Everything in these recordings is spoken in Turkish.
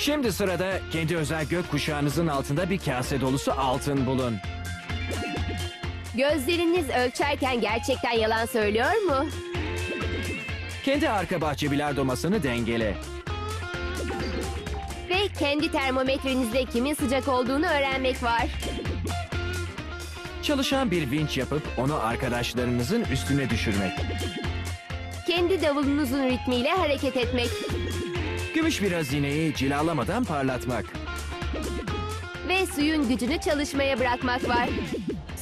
Şimdi sırada kendi özel gök kuşağınızın altında bir kase dolusu altın bulun. Gözleriniz ölçerken gerçekten yalan söylüyor mu? Kendi arka bahçe bilardo masanı dengele. Ve kendi termometrenizde kimin sıcak olduğunu öğrenmek var. Çalışan bir vinç yapıp onu arkadaşlarınızın üstüne düşürmek. Kendi davulunuzun ritmiyle hareket etmek. Gümüş bir hazineyi cilalamadan parlatmak. Ve suyun gücünü çalışmaya bırakmak var.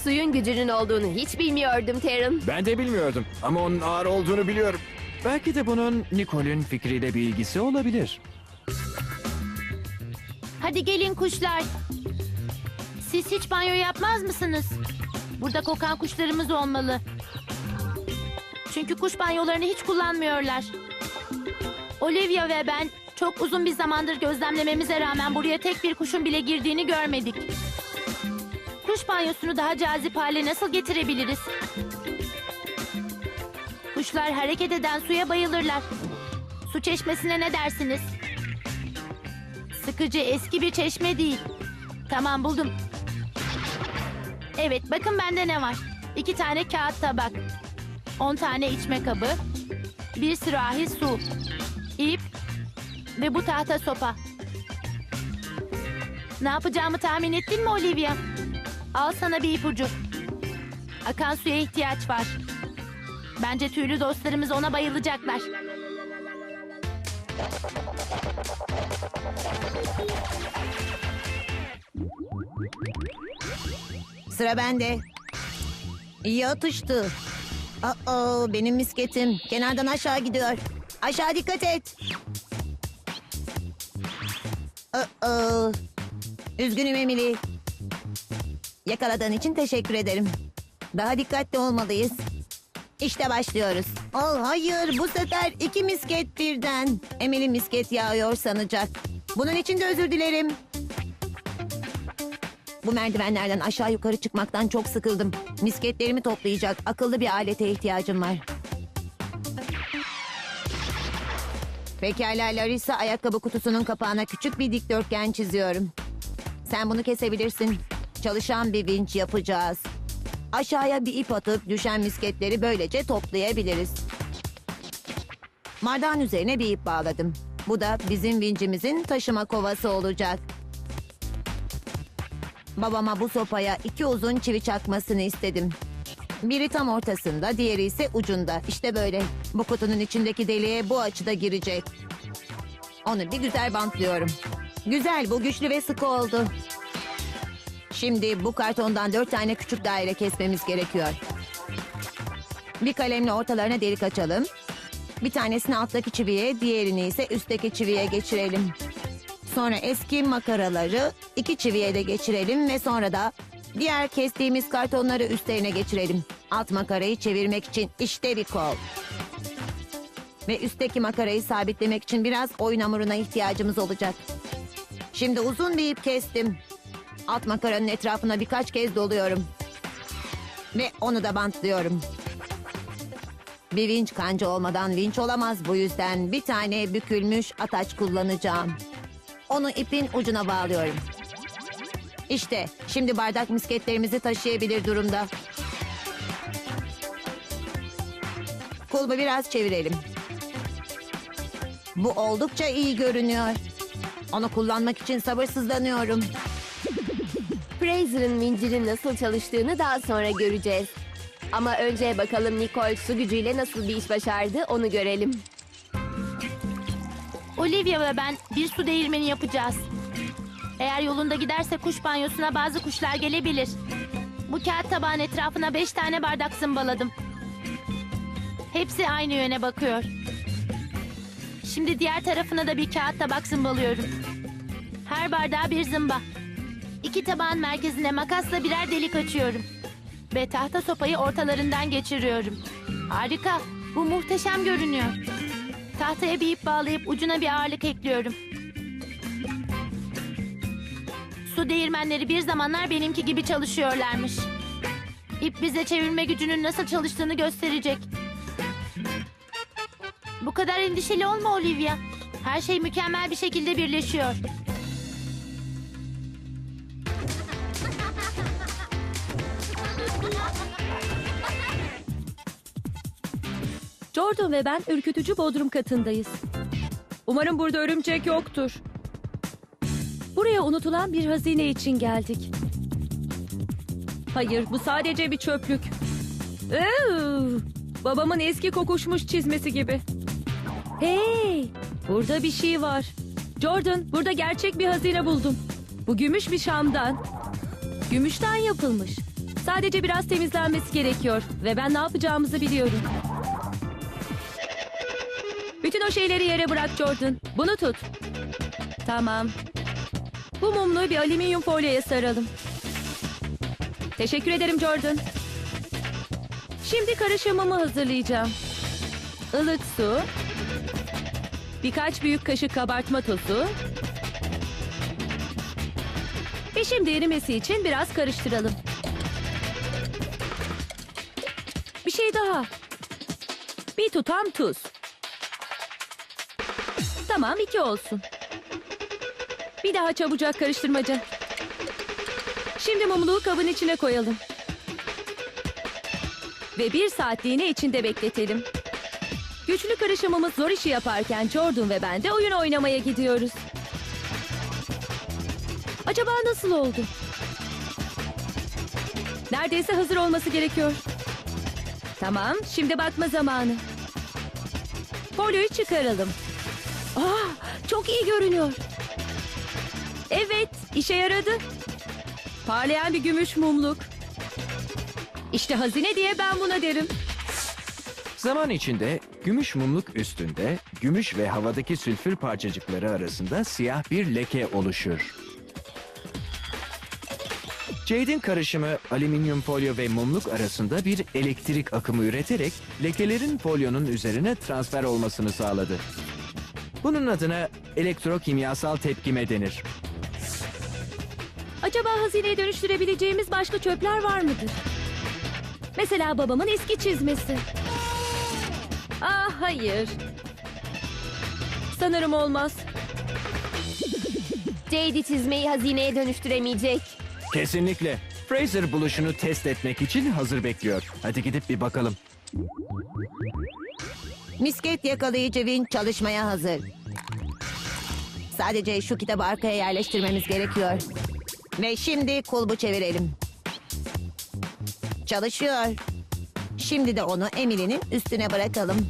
Suyun gücünün olduğunu hiç bilmiyordum Terim. Ben de bilmiyordum ama onun ağır olduğunu biliyorum. Belki de bunun Nicole'ün fikriyle bir ilgisi olabilir. Hadi gelin kuşlar. Siz hiç banyo yapmaz mısınız? Burada kokan kuşlarımız olmalı. Çünkü kuş banyolarını hiç kullanmıyorlar. Olivia ve ben çok uzun bir zamandır gözlemlememize rağmen buraya tek bir kuşun bile girdiğini görmedik. Kuş banyosunu daha cazip hale nasıl getirebiliriz? Kuşlar hareket eden suya bayılırlar. Su çeşmesine ne dersiniz? Sıkıcı eski bir çeşme değil. Tamam buldum. Evet bakın bende ne var. İki tane kağıt tabak. On tane içme kabı. Bir sürahi su. Ve bu tahta sopa. Ne yapacağımı tahmin ettin mi Olivia? Al sana bir ipucu. Akan suya ihtiyaç var. Bence tüylü dostlarımız ona bayılacaklar. Sıra bende. İyi atıştı. Aa, benim misketim kenardan aşağı gidiyor. Aşağı dikkat et. Aa, üzgünüm Emily. Yakaladığın için teşekkür ederim. Daha dikkatli olmalıyız. İşte başlıyoruz. Oh hayır bu sefer iki misket birden. Emily misket yağıyor sanacak. Bunun için de özür dilerim. Bu merdivenlerden aşağı yukarı çıkmaktan çok sıkıldım. Misketlerimi toplayacak akıllı bir alete ihtiyacım var. Pekala Larissa ayakkabı kutusunun kapağına küçük bir dikdörtgen çiziyorum. Sen bunu kesebilirsin. Çalışan bir vinç yapacağız. Aşağıya bir ip atıp düşen misketleri böylece toplayabiliriz. Mardağın üzerine bir ip bağladım. Bu da bizim vincimizin taşıma kovası olacak. Babama bu sopaya iki uzun çivi çakmasını istedim. Biri tam ortasında, diğeri ise ucunda. İşte böyle. Bu kutunun içindeki deliğe bu açıda girecek. Onu bir güzel bantlıyorum. Güzel, bu güçlü ve sıkı oldu. Şimdi bu kartondan dört tane küçük daire kesmemiz gerekiyor. Bir kalemle ortalarına delik açalım. Bir tanesini alttaki çiviye, diğerini ise üstteki çiviye geçirelim. Sonra eski makaraları iki çiviye de geçirelim ve sonra da diğer kestiğimiz kartonları üstlerine geçirelim. Alt makarayı çevirmek için işte bir kol. Ve üstteki makarayı sabitlemek için biraz oyun hamuruna ihtiyacımız olacak. Şimdi uzun bir ip kestim. Alt makaranın etrafına birkaç kez doluyorum. Ve onu da bantlıyorum. Bir vinç kanca olmadan vinç olamaz bu yüzden bir tane bükülmüş ataç kullanacağım. Onu ipin ucuna bağlıyorum. İşte şimdi bardak misketlerimizi taşıyabilir durumda. Kulbu biraz çevirelim. Bu oldukça iyi görünüyor. Onu kullanmak için sabırsızlanıyorum. Fraser'ın vincinin nasıl çalıştığını daha sonra göreceğiz. Ama önce bakalım Nicole su gücüyle nasıl bir iş başardı onu görelim. Olivia ve ben bir su değirmeni yapacağız. Eğer yolunda giderse kuş banyosuna bazı kuşlar gelebilir. Bu kağıt tabağın etrafına beş tane bardak zımbaladım. Hepsi aynı yöne bakıyor. Şimdi diğer tarafına da bir kağıt tabak zımbalıyorum. Her bardağa bir zımba. İki tabağın merkezine makasla birer delik açıyorum. Ve tahta sopayı ortalarından geçiriyorum. Harika. Bu muhteşem görünüyor. Tahtaya bir ip bağlayıp ucuna bir ağırlık ekliyorum. Su değirmenleri bir zamanlar benimki gibi çalışıyorlarmış. İp bize çevirme gücünün nasıl çalıştığını gösterecek. Bu kadar endişeli olma Olivia. Her şey mükemmel bir şekilde birleşiyor. Jordan ve ben ürkütücü bodrum katındayız. Umarım burada örümcek yoktur. Buraya unutulan bir hazine için geldik. Hayır, bu sadece bir çöplük. Iıı, babamın eski kokuşmuş çizmesi gibi. Hey, burada bir şey var. Jordan, burada gerçek bir hazine buldum. Bu gümüş bir şamdan. Gümüşten yapılmış. Sadece biraz temizlenmesi gerekiyor ve ben ne yapacağımızı biliyorum. Bütün o şeyleri yere bırak Jordan. Bunu tut. Tamam. Bu mumluğu bir alüminyum folyoya saralım. Teşekkür ederim Jordan. Şimdi karışımımı hazırlayacağım. Ilık su. Birkaç büyük kaşık kabartma tozu. Ve şimdi erimesi için biraz karıştıralım. Bir şey daha. Bir tutam tuz. Tamam iki olsun. Bir daha çabucak karıştırmaca. Şimdi mumluğu kabın içine koyalım. Ve bir saatliğine içinde bekletelim. Güçlü karışımımız zor işi yaparken Jordan ve ben de oyun oynamaya gidiyoruz. Acaba nasıl oldu? Neredeyse hazır olması gerekiyor. Tamam, şimdi bakma zamanı. Folyoyu çıkaralım. Aa, çok iyi görünüyor. İşe yaradı. Parlayan bir gümüş mumluk. İşte hazine diye ben buna derim. Zaman içinde gümüş mumluk üstünde gümüş ve havadaki sülfür parçacıkları arasında siyah bir leke oluşur. Jade'in karışımı alüminyum folyo ve mumluk arasında bir elektrik akımı üreterek lekelerin folyonun üzerine transfer olmasını sağladı. Bunun adına elektrokimyasal tepkime denir. Acaba hazineye dönüştürebileceğimiz başka çöpler var mıdır? Mesela babamın eski çizmesi. Ah hayır. Sanırım olmaz. Jade çizmeyi hazineye dönüştüremeyecek. Kesinlikle. Fraser buluşunu test etmek için hazır bekliyor. Hadi gidip bir bakalım. Misket yakalayıcı vinç çalışmaya hazır. Sadece şu kitabı arkaya yerleştirmemiz gerekiyor. Ve şimdi kulbu çevirelim. Çalışıyor. Şimdi de onu Emily'nin üstüne bırakalım.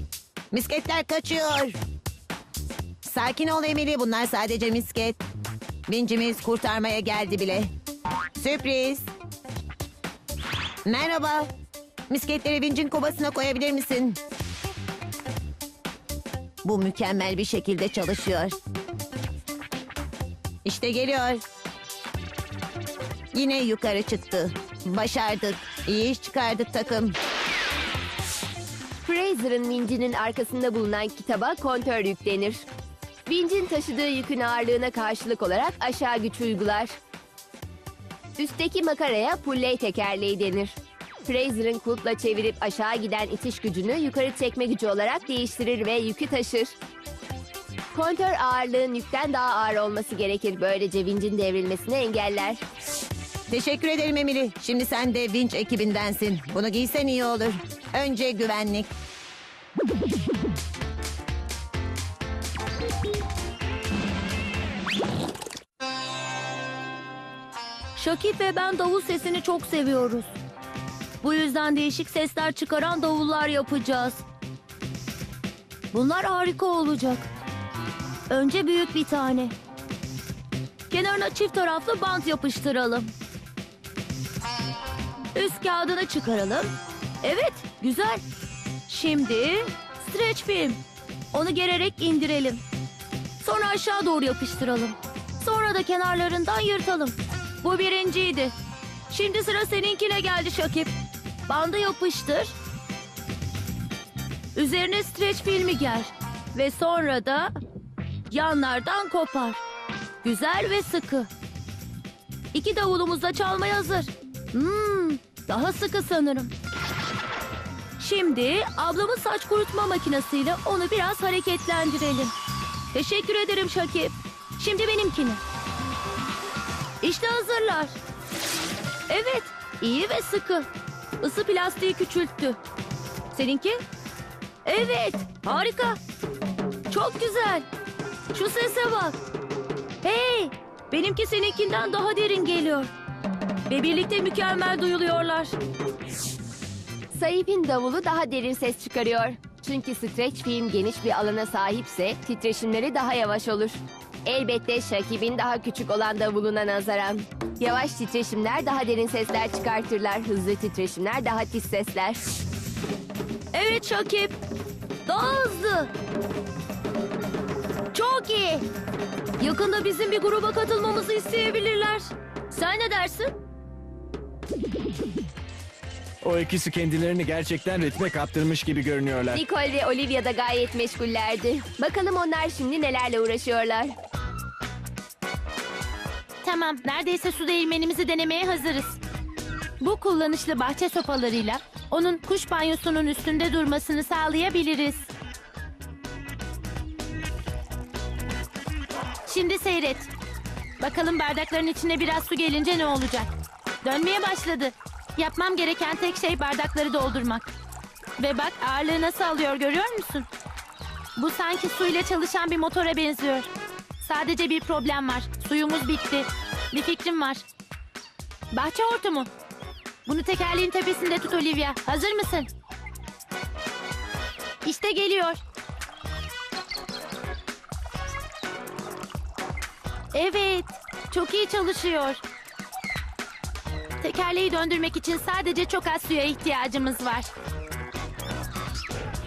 Misketler kaçıyor. Sakin ol Emily bunlar sadece misket. Vincimiz kurtarmaya geldi bile. Sürpriz. Merhaba. Misketleri vincin kovasına koyabilir misin? Bu mükemmel bir şekilde çalışıyor. İşte geliyor. Yine yukarı çıktı. Başardık. İyi iş çıkardık takım. Fraser'ın vincinin arkasında bulunan kitaba kontör yüklenir. Vincin taşıdığı yükün ağırlığına karşılık olarak aşağı güç uygular. Üstteki makaraya pulley tekerleği denir. Fraser'ın kulpla çevirip aşağı giden itiş gücünü yukarı çekme gücü olarak değiştirir ve yükü taşır. Kontör ağırlığın yükten daha ağır olması gerekir. Böylece vincin devrilmesini engeller. Teşekkür ederim Emily. Şimdi sen de vinç ekibindensin. Bunu giysen iyi olur. Önce güvenlik. Şakip ve ben davul sesini çok seviyoruz. Bu yüzden değişik sesler çıkaran davullar yapacağız. Bunlar harika olacak. Önce büyük bir tane. Kenarına çift taraflı bant yapıştıralım. Üst kağıdını çıkaralım. Evet, güzel. Şimdi streç film. Onu gererek indirelim. Sonra aşağı doğru yapıştıralım. Sonra da kenarlarından yırtalım. Bu birinciydi. Şimdi sıra seninkine geldi Şakip. Bandı yapıştır. Üzerine streç filmi ger. Ve sonra da yanlardan kopar. Güzel ve sıkı. İki davulumuz da çalmaya hazır. Hmm, daha sıkı sanırım. Şimdi ablamın saç kurutma makinesiyle onu biraz hareketlendirelim. Teşekkür ederim Şakip. Şimdi benimkini. İşte hazırlar. Evet, iyi ve sıkı. Isı plastiği küçülttü. Seninki? Evet, harika. Çok güzel. Şu sese bak. Hey, benimki seninkinden daha derin geliyor. Ve birlikte mükemmel duyuluyorlar. Sayip'in davulu daha derin ses çıkarıyor. Çünkü stretch film geniş bir alana sahipse titreşimleri daha yavaş olur. Elbette Şakib'in daha küçük olan davuluna nazaran. Yavaş titreşimler daha derin sesler çıkartırlar. Hızlı titreşimler daha tiz sesler. Evet Şakip. Daha hızlı. Çok iyi. Yakında bizim bir gruba katılmamızı isteyebilirler. Sen ne dersin? O ikisi kendilerini gerçekten ritme kaptırmış gibi görünüyorlar. Nicole ve Olivia da gayet meşgullerdi. Bakalım onlar şimdi nelerle uğraşıyorlar. Tamam, neredeyse su değirmenimizi denemeye hazırız. Bu kullanışlı bahçe sopalarıyla onun kuş banyosunun üstünde durmasını sağlayabiliriz. Şimdi seyret. Bakalım bardakların içine biraz su gelince ne olacak? Dönmeye başladı. Yapmam gereken tek şey bardakları doldurmak. Ve bak ağırlığı nasıl alıyor görüyor musun? Bu sanki suyla çalışan bir motora benziyor. Sadece bir problem var. Suyumuz bitti. Bir fikrim var. Bahçe hortumu. Bunu tekerleğin tepesinde tut Olivia. Hazır mısın? İşte geliyor. Evet. Çok iyi çalışıyor. Tekerleği döndürmek için sadece çok az suya ihtiyacımız var.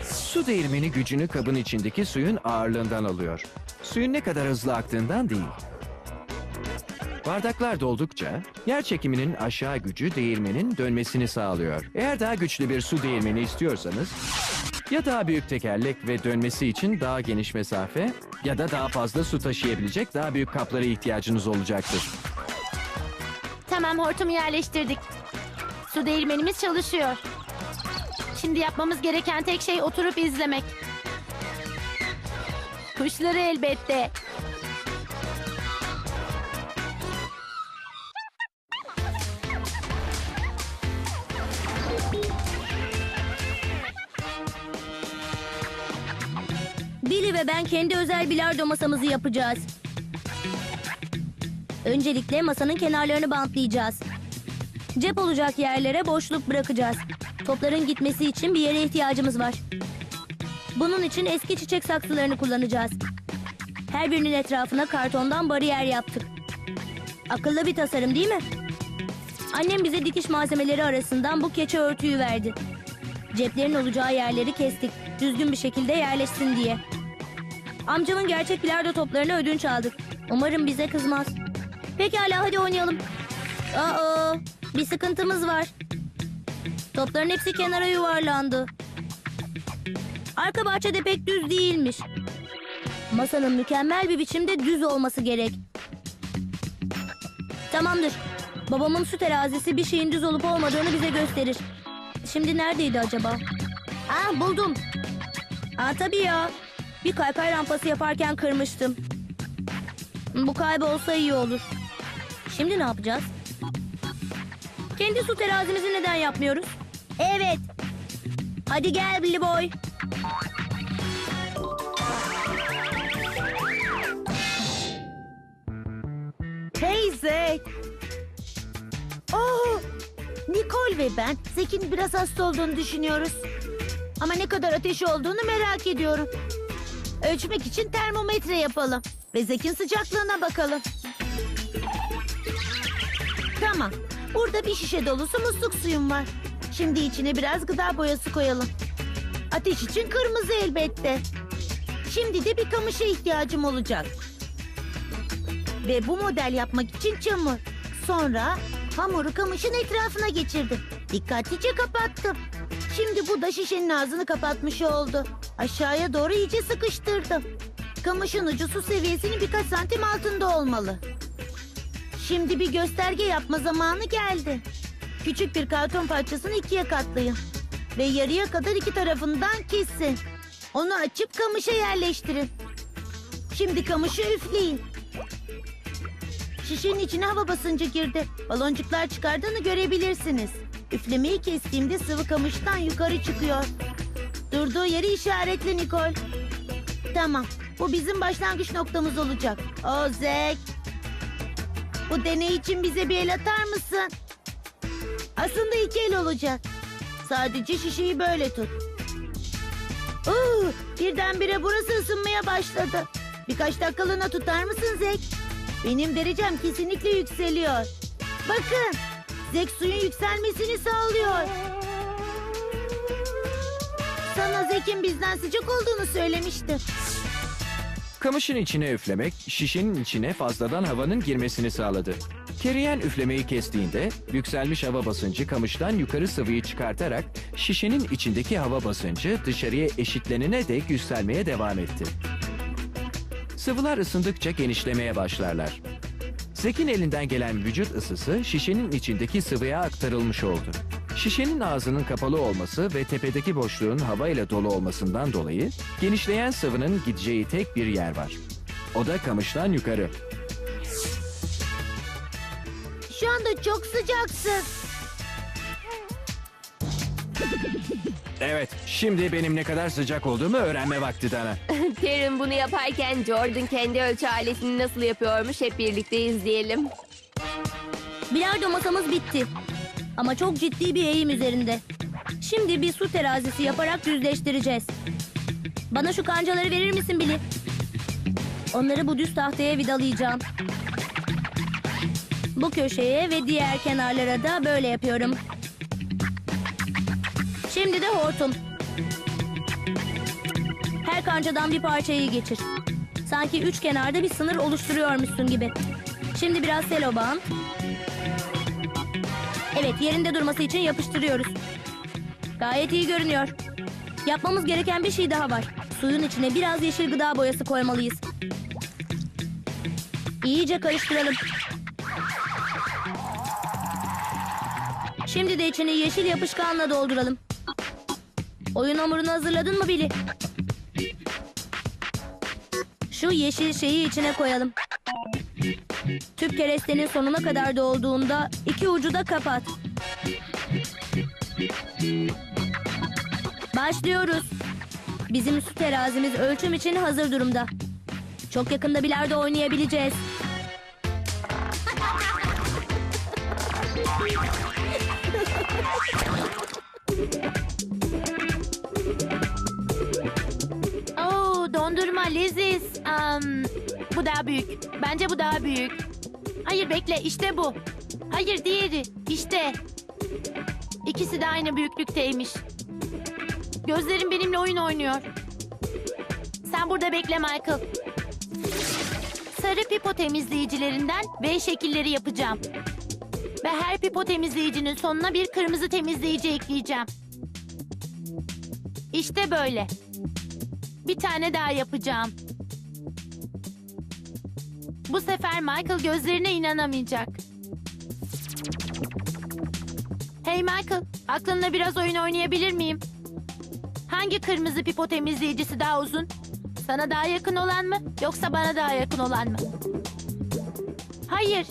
Su değirmeni gücünü kabın içindeki suyun ağırlığından alıyor. Suyun ne kadar hızlı aktığından değil. Bardaklar doldukça yer çekiminin aşağı gücü değirmenin dönmesini sağlıyor. Eğer daha güçlü bir su değirmeni istiyorsanız ya daha büyük tekerlek ve dönmesi için daha geniş mesafe ya da daha fazla su taşıyabilecek daha büyük kaplara ihtiyacınız olacaktır. Tamam hortumu yerleştirdik. Su değirmenimiz çalışıyor. Şimdi yapmamız gereken tek şey oturup izlemek. Kuşları elbette. Billy ve ben kendi özel bilardo masamızı yapacağız. Öncelikle masanın kenarlarını bantlayacağız. Cep olacak yerlere boşluk bırakacağız. Topların gitmesi için bir yere ihtiyacımız var. Bunun için eski çiçek saksılarını kullanacağız. Her birinin etrafına kartondan bariyer yaptık. Akıllı bir tasarım değil mi? Annem bize dikiş malzemeleri arasından bu keçe örtüyü verdi. Ceplerin olacağı yerleri kestik. Düzgün bir şekilde yerleşsin diye. Amcamın gerçek bilardo toplarını ödünç aldık. Umarım bize kızmaz. Pekala hadi oynayalım. Aa, bir sıkıntımız var. Topların hepsi kenara yuvarlandı. Arka bahçede pek düz değilmiş. Masanın mükemmel bir biçimde düz olması gerek. Tamamdır. Babamın su terazisi bir şeyin düz olup olmadığını bize gösterir. Şimdi neredeydi acaba? Ah buldum. Aa tabii ya. Bir kaykay rampası yaparken kırmıştım. Bu kaybolsa iyi olur. Şimdi ne yapacağız? Kendi su terazimizi neden yapmıyoruz? Evet. Hadi gel Billy Boy. Teyze. Oo, Nicole ve ben Zeki'nin biraz hasta olduğunu düşünüyoruz. Ama ne kadar ateşi olduğunu merak ediyorum. Ölçmek için termometre yapalım. Ve Zek'in sıcaklığına bakalım. Tamam. Burada bir şişe dolusu musluk suyum var. Şimdi içine biraz gıda boyası koyalım. Ateş için kırmızı elbette. Şimdi de bir kamışa ihtiyacım olacak. Ve bu model yapmak için çamur. Sonra hamuru kamışın etrafına geçirdim. Dikkatlice kapattım. Şimdi bu da şişenin ağzını kapatmış oldu. Aşağıya doğru iyice sıkıştırdım. Kamışın ucu su seviyesinin birkaç santim altında olmalı. Şimdi bir gösterge yapma zamanı geldi. Küçük bir karton parçasını ikiye katlayın. Ve yarıya kadar iki tarafından kesin. Onu açıp kamışa yerleştirin. Şimdi kamışı üfleyin. Şişenin içine hava basıncı girdi. Baloncuklar çıkardığını görebilirsiniz. Üflemeyi kestiğimde sıvı kamıştan yukarı çıkıyor. Durduğu yeri işaretle Nikol. Tamam. Bu bizim başlangıç noktamız olacak. O Zek. Bu deney için bize bir el atar mısın? Aslında iki el olacak. Sadece şişeyi böyle tut. Uuu, birdenbire burası ısınmaya başladı. Birkaç dakikalığına tutar mısın Zek? Benim derecem kesinlikle yükseliyor. Bakın, Zek suyun yükselmesini sağlıyor. Sana Zek'in bizden sıcak olduğunu söylemişti. Kamışın içine üflemek, şişenin içine fazladan havanın girmesini sağladı. Keriyen üflemeyi kestiğinde yükselmiş hava basıncı kamıştan yukarı sıvıyı çıkartarak şişenin içindeki hava basıncı dışarıya eşitlenene dek yükselmeye devam etti. Sıvılar ısındıkça genişlemeye başlarlar. Zek'in elinden gelen vücut ısısı şişenin içindeki sıvıya aktarılmış oldu. Şişenin ağzının kapalı olması ve tepedeki boşluğun hava ile dolu olmasından dolayı genişleyen sıvının gideceği tek bir yer var. O da kamıştan yukarı. Şu anda çok sıcaksın. Evet, şimdi benim ne kadar sıcak olduğumu öğrenme vakti Dana. Terim bunu yaparken Jordan kendi ölçü aletini nasıl yapıyormuş hep birlikte izleyelim. Bilardo masamız bitti. Ama çok ciddi bir eğim üzerinde. Şimdi bir su terazisi yaparak düzleştireceğiz. Bana şu kancaları verir misin Billy? Onları bu düz tahtaya vidalayacağım. Bu köşeye ve diğer kenarlara da böyle yapıyorum. Şimdi de hortum. Her kancadan bir parçayı geçir. Sanki üç kenarda bir sınır oluşturuyormuşsun gibi. Şimdi biraz seloban. Evet yerinde durması için yapıştırıyoruz. Gayet iyi görünüyor. Yapmamız gereken bir şey daha var. Suyun içine biraz yeşil gıda boyası koymalıyız. İyice karıştıralım. Şimdi de içini yeşil yapışkanla dolduralım. Oyun hamurunu hazırladın mı Billy? Şu yeşil şeyi içine koyalım. Tüp kerestenin sonuna kadar dolduğunda iki ucu da kapat. Başlıyoruz. Bizim su terazimiz ölçüm için hazır durumda. Çok yakında bilardo oynayabileceğiz. Oo, dondurma leziz. Am, bu daha büyük. Bence bu daha büyük. Hayır bekle işte bu. Hayır diğeri. İşte. İkisi de aynı büyüklükteymiş. Gözlerim benimle oyun oynuyor. Sen burada bekle Michael. Sarı pipo temizleyicilerinden V şekilleri yapacağım. Ve her pipo temizleyicinin sonuna bir kırmızı temizleyici ekleyeceğim. İşte böyle. Bir tane daha yapacağım. Bu sefer Michael gözlerine inanamayacak. Hey Michael, aklınla biraz oyun oynayabilir miyim? Hangi kırmızı pipo temizleyicisi daha uzun? Sana daha yakın olan mı, yoksa bana daha yakın olan mı? Hayır.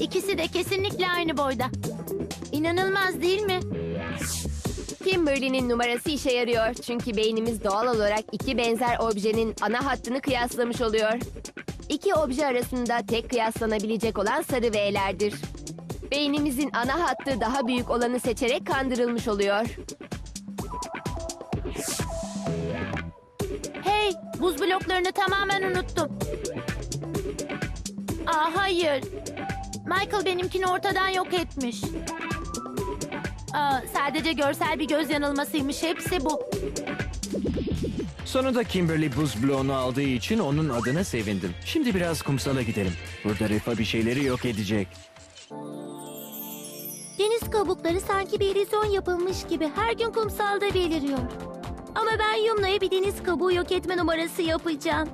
İkisi de kesinlikle aynı boyda. İnanılmaz değil mi? Kimberly'nin numarası işe yarıyor çünkü beynimiz doğal olarak iki benzer objenin ana hattını kıyaslamış oluyor. İki obje arasında tek kıyaslanabilecek olan sarı V'lerdir. Beynimizin ana hattı daha büyük olanı seçerek kandırılmış oluyor. Hey, buz bloklarını tamamen unuttum. Aa hayır. Michael benimkini ortadan yok etmiş. Aa, sadece görsel bir göz yanılmasıymış. Hepsi bu. Sonunda Kimberly buz bloğunu aldığı için onun adına sevindim. Şimdi biraz kumsala gidelim. Burada Refa bir şeyleri yok edecek. Deniz kabukları sanki bir illüzyon yapılmış gibi her gün kumsalda beliriyor. Ama ben Yumna'ya bir deniz kabuğu yok etme numarası yapacağım.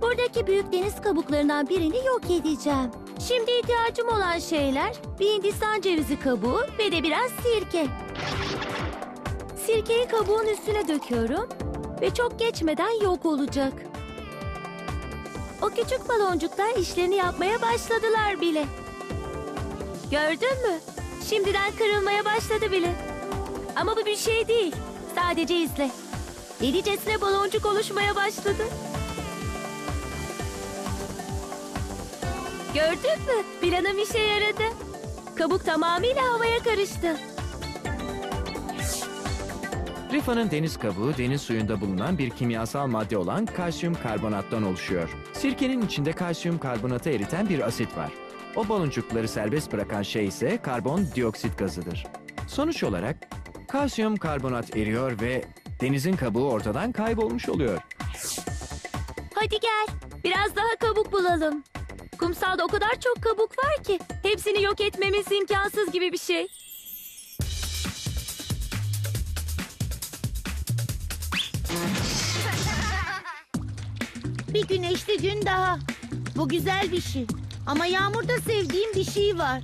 Buradaki büyük deniz kabuklarından birini yok edeceğim. Şimdi ihtiyacım olan şeyler bir Hindistan cevizi kabuğu ve de biraz sirke. Sirkeyi kabuğun üstüne döküyorum ve çok geçmeden yok olacak. O küçük baloncuklar işlerini yapmaya başladılar bile. Gördün mü? Şimdiden kırılmaya başladı bile. Ama bu bir şey değil. Sadece izle. Delicesine baloncuk oluşmaya başladı. Gördün mü? Planım işe yaradı. Kabuk tamamıyla havaya karıştı. Rifa'nın deniz kabuğu deniz suyunda bulunan bir kimyasal madde olan kalsiyum karbonattan oluşuyor. Sirkenin içinde kalsiyum karbonatı eriten bir asit var. O baloncukları serbest bırakan şey ise karbon dioksit gazıdır. Sonuç olarak kalsiyum karbonat eriyor ve denizin kabuğu ortadan kaybolmuş oluyor. Hadi gel. Biraz daha kabuk bulalım. Kumsalda o kadar çok kabuk var ki hepsini yok etmemiz imkansız gibi bir şey. Bir güneşli gün daha. Bu güzel bir şey. Ama yağmurda sevdiğim bir şey var.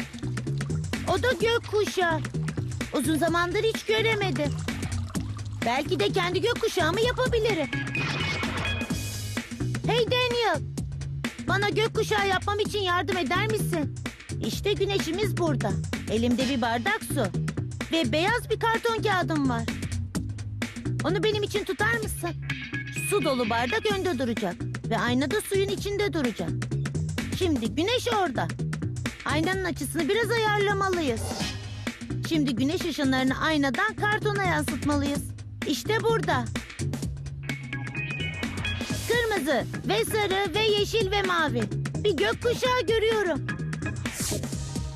O da gökkuşağı. Uzun zamandır hiç göremedim. Belki de kendi gökkuşağımı yapabilirim. Hey Daniel. Bana gökkuşağı yapmam için yardım eder misin? İşte güneşimiz burada. Elimde bir bardak su. Ve beyaz bir karton kağıdım var. Onu benim için tutar mısın? Su dolu bardak önde duracak. Ve ayna da suyun içinde duracak. Şimdi güneş orada. Aynanın açısını biraz ayarlamalıyız. Şimdi güneş ışınlarını aynadan kartona yansıtmalıyız. İşte burada. Kırmızı ve sarı ve yeşil ve mavi. Bir gökkuşağı görüyorum.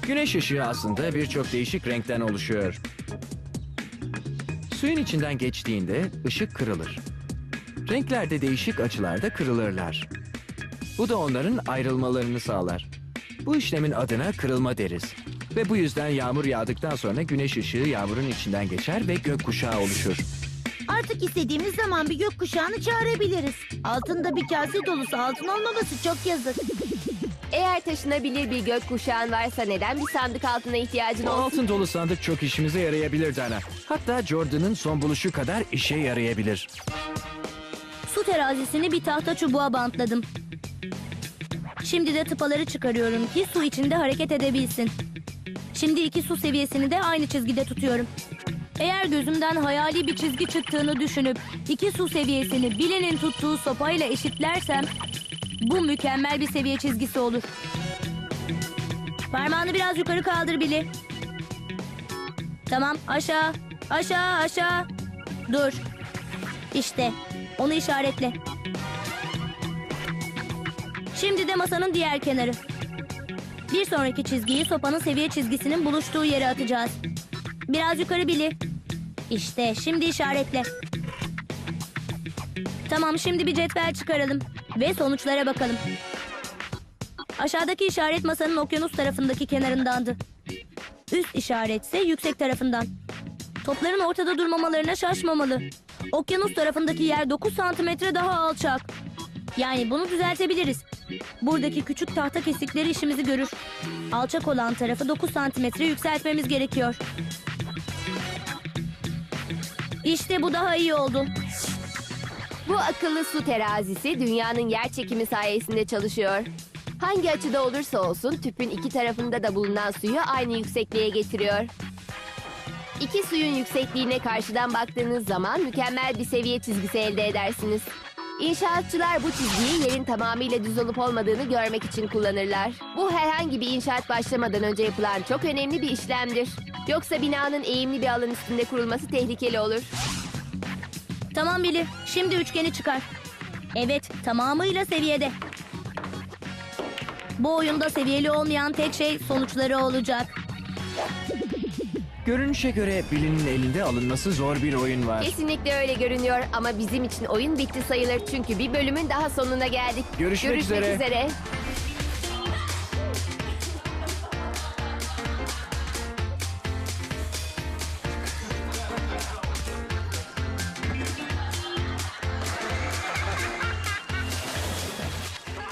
Güneş ışığı aslında birçok değişik renkten oluşuyor. Suyun içinden geçtiğinde ışık kırılır. Renkler de değişik açılarda kırılırlar. Bu da onların ayrılmalarını sağlar. Bu işlemin adına kırılma deriz. Ve bu yüzden yağmur yağdıktan sonra güneş ışığı yağmurun içinden geçer ve gökkuşağı oluşur. Artık istediğimiz zaman bir gökkuşağını çağırabiliriz. Altında bir kase dolusu altın olmaması çok yazık. Eğer taşınabilir bir gökkuşağın varsa neden bir sandık altına ihtiyacın Bu olsun? altın dolu sandık çok işimize yarayabilir Dana. Hatta Jordan'ın son buluşu kadar işe yarayabilir. Su terazisini bir tahta çubuğa bantladım. Şimdi de tıpaları çıkarıyorum ki su içinde hareket edebilsin. Şimdi iki su seviyesini de aynı çizgide tutuyorum. Eğer gözümden hayali bir çizgi çıktığını düşünüp iki su seviyesini Billy'nin tuttuğu sopayla eşitlersem bu mükemmel bir seviye çizgisi olur. Parmağını biraz yukarı kaldır Billy. Tamam aşağı aşağı aşağı. Dur. İşte onu işaretle. Şimdi de masanın diğer kenarı. Bir sonraki çizgiyi sopanın seviye çizgisinin buluştuğu yere atacağız. Biraz yukarı Billy. İşte şimdi işaretle. Tamam şimdi bir cetvel çıkaralım. Ve sonuçlara bakalım. Aşağıdaki işaret masanın okyanus tarafındaki kenarındandı. Üst işaretse yüksek tarafından. Topların ortada durmamalarına şaşmamalı. Okyanus tarafındaki yer 9 santimetre daha alçak. Yani bunu düzeltebiliriz. Buradaki küçük tahta kesikleri işimizi görür. Alçak olan tarafı 9 santimetre yükseltmemiz gerekiyor. İşte bu daha iyi oldu. Bu akıllı su terazisi dünyanın yer çekimi sayesinde çalışıyor. Hangi açıda olursa olsun tüpün iki tarafında da bulunan suyu aynı yüksekliğe getiriyor. İki suyun yüksekliğine karşıdan baktığınız zaman mükemmel bir seviye çizgisi elde edersiniz. İnşaatçılar bu çizgiyi yerin tamamıyla düz olup olmadığını görmek için kullanırlar. Bu herhangi bir inşaat başlamadan önce yapılan çok önemli bir işlemdir. Yoksa binanın eğimli bir alan üstünde kurulması tehlikeli olur. Tamam Billy. Şimdi üçgeni çıkar. Evet, tamamıyla seviyede. Bu oyunda seviyeli olmayan tek şey sonuçları olacak. Görünüşe göre Billy'nin elinde alınması zor bir oyun var. Kesinlikle öyle görünüyor ama bizim için oyun bitti sayılır çünkü bir bölümün daha sonuna geldik. Görüşmek üzere. üzere.